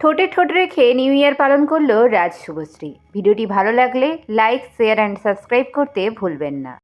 ঠোঁটে ঠোঁট রেখে নিউ ইয়ার পালন করল রাজ শুভশ্রী। ভিডিওটি ভালো লাগলে লাইক শেয়ার অ্যান্ড সাবস্ক্রাইব করতে ভুলবেন না।